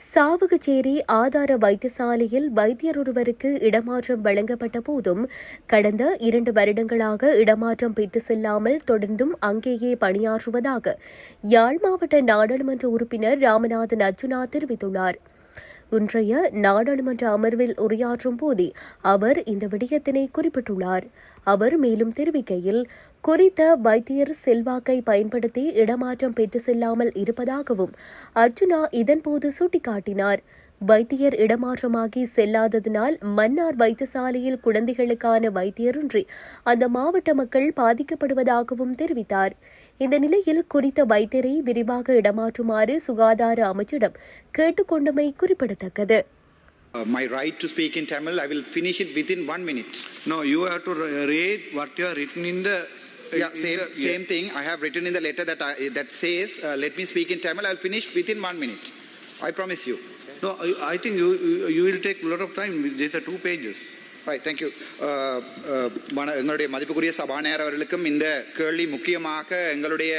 சாவகச்சேரி ஆதார வைத்தியசாலையில் வைத்தியர் ஒருவருக்கு இடமாற்றம் வழங்கப்பட்ட போதும் கடந்த இரண்டு வருடங்களாக இடமாற்றம் பெற்று செல்லாமல் தொடர்ந்தும் அங்கேயே பணியாற்றுவதாக யாழ் மாவட்ட நாடாளுமன்ற உறுப்பினர் ராமநாதன் அர்ஜுனா தெரிவித்துள்ளார். இன்றைய நாடாளுமன்ற அமர்வில் உரையாற்றும் போதே அவர் இந்த விடயத்தினை குறிப்பிட்டுள்ளார். அவர் மேலும் தெரிவிக்கையில் குறித்த வைத்தியர் செல்வாக்கை பயன்படுத்தி இடமாற்றம் பெற்று செல்லாமல் இருப்பதாகவும் அர்ஜுனா இதன்போது சுட்டிக்காட்டினார். வைத்தியர் இடமாற்றமாகி செல்லாததினால் மன்னார் வைத்தியசாலையில் குழந்தைகளுக்கான வைத்தியரின்றி அந்த மாவட்ட மக்கள் பாதிக்கப்படுவதாகவும் தெரிவித்தார் இந்த நிலையில் குறித்த வைத்தியரை விரிவாக இடமாற்றுமாறு சுகாதார அமைச்சிடம் கேட்டுக்கொண்டமை குறிப்பிடத்தக்கது Uh, my right to speak in Tamil, I will finish it within one minute. No, you have to re- read what you are written in the. Yeah, in same, the- same thing. I have written in the letter that, I, that says, uh, let me speak in Tamil. I'll finish within one minute. I promise you. No, I- I think you, you- you will take a lot of time. These are two pages. Right thank you uh, uh, மன- எங்களுடைய மதிப்புக்குரிய சபாநாயகர் அவர்களுக்கும் இந்த கேள்வி முக்கியமாக எங்களுடைய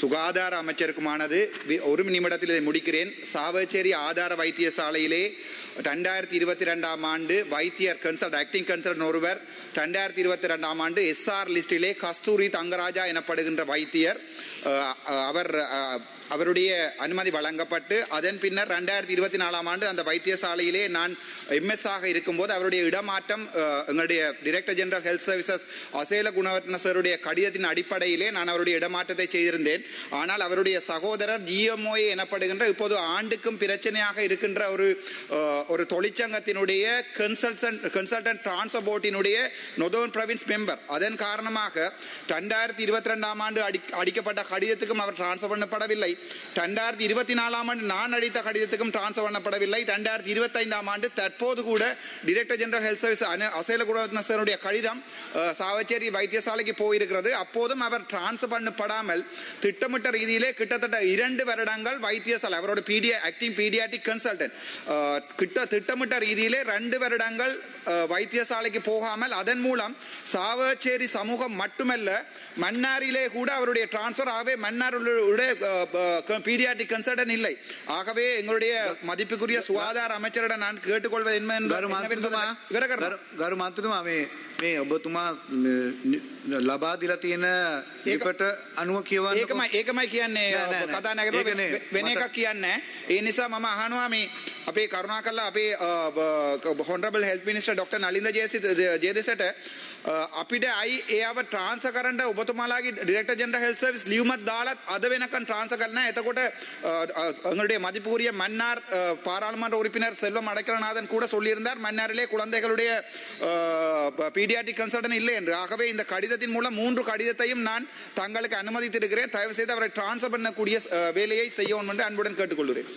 சுகாதார அமைச்சருக்குமானது ஒரு நிமிடத்தில் இதை முடிக்கிறேன் சாவச்சேரி ஆதார வைத்தியசாலையிலே ரெண்டாயிரத்தி இருபத்தி ரெண்டாம் ஆண்டு வைத்தியர் கன்சல்ட் ஆக்டிங் கன்சல்ட் ஒருவர் ரெண்டாயிரத்தி இருபத்தி ரெண்டாம் ஆண்டு எஸ்ஆர் லிஸ்டிலே கஸ்தூரி தங்கராஜா எனப்படுகின்ற வைத்தியர் அவர் அவருடைய அனுமதி வழங்கப்பட்டு அதன் பின்னர் ரெண்டாயிரத்தி இருபத்தி நாலாம் ஆண்டு அந்த வைத்தியசாலையிலே நான் எம்எஸ் ஆக இருக்கும்போது அவருடைய இடமாற்றம் எங்களுடைய director general health services Asela Gunawardena சாருடைய கடிதத்தின் அடிப்படையிலே நான் அவருடைய இடமாற்றத்தை செய்திருந்தேன். ஆனால் அவருடைய சகோதரர் ஜிஎம்ஓஏ எனப்படுகின்ற இப்போது ஆண்டுக்கும் பிரச்சனையாக இருக்கின்ற ஒரு ஒரு தொழிற்சங்கத்தினுடைய கன்சல்டன்ட் கன்சல்டன்ட் டிரான்ஸ்பர் போர்ட்டினுடைய நொதோன் பிரவின்ஸ் மெம்பர் அதன் காரணமாக ரெண்டாயிரத்தி இருபத்தி ரெண்டாம் ஆண்டு அடி அடிக்கப்பட்ட கடிதத்துக்கும் அவர் டிரான்ஸ்ஃபர் பண்ணப்படவில்லை. ரெண்டாயிரத்தி இருபத்தி நாலாம் ஆண்டு நான் அடித்த கடிதத்துக்கும் டிரான்ஸ்ஃபர் பண்ணப்படவில்லை. ரெண்டாயிரத்தி இருபத்தைந்தாம் ஆண்டு தற்போது கூட director general health service Asela குணவர்த்தனசருடைய கடிதம் சாவச்சேரி வைத்தியசாலைக்கு போயிருக்கிறது. அப்போதும் அவர் டிரான்ஸ்ஃபர் பண்ணப்படாமல் திட்டமிட்ட ரீதியிலே கிட்டத்தட்ட இரண்டு வருடங்கள் வைத்தியசாலை அவரோட பீடியா ஆக்டிங் பீடியாட்டிக் கன்சல்டன்ட் கிட்ட திட்டமிட்ட ரீதியிலே ரெண்டு வருடங்கள் வைத்தியசாலைக்கு போகாமல் அதன் மூலம் சாவச்சேரி சமூகம் மட்டுமல்ல மன்னாரிலே கூட அவருடைய டிரான்ஸ்ஃபர் ஆகவே மன்னாருடைய பீடியாட்டிக் கன்சல்டன் இல்லை ஆகவே எங்களுடைய மதிப்புக்குரிய சுகாதார அமைச்சரிடம் நான் கேட்டுக்கொள்வது என்ன என்பது- ගරු என்னவென்பதை මන්ත්‍රතුමා விவர කරනවා. ගරු- ගරු මන්ත්‍රතුමා මේ මේ ඔබතුමා න- න- ලබා දීලා තියෙන ලිපට අනුව කියවන්න ඒකමයි ඒකමයි කියන්නේ නෑ, නෑ, නෑ. කතා නැගතුව ඒක නේ. වෙන මට- එකක් කියන්නේ ඒ නිසා මම අහනවා මේ අපේ කරුණා කල්ලා අපේ හොන්රබල් හෙල් මිනිස්ට ඩොක්ට නලින්ද ජේසි ජේදෙසට අපිට අයි ඒව ට්‍රාන්ස කරට ඔබතුමාලාගේ ඩිරෙක්ට ජෙන්ට හෙල් සවිස් ලියුමත් දාලත් අද වෙනකන් ට්‍රාන්ස කරන එතකොට எங்களுடைய மதிப்புரிய மன்னார் அஹ், பாராளுமன்ற உறுப்பினர் செல்வம் அடைக்கலநாதன் கூட சொல்லியிருந்தார் மன்னாரிலே குழந்தைகளுடைய பீடியாட்டிக் கன்சல்டன் இல்லை என்று ஆகவே இந்த கடிதத்தின் மூலம் மூன்று கடிதத்தையும் நான் தங்களுக்கு அனுமதித்திருக்கிறேன் தயவு செய்து அவரை டிரான்ஸ்ஃபர் பண்ணக்கூடிய அஹ், வேலையை செய்யவும் என்று அன்புடன் கேட்டுக்கொள்கிறேன்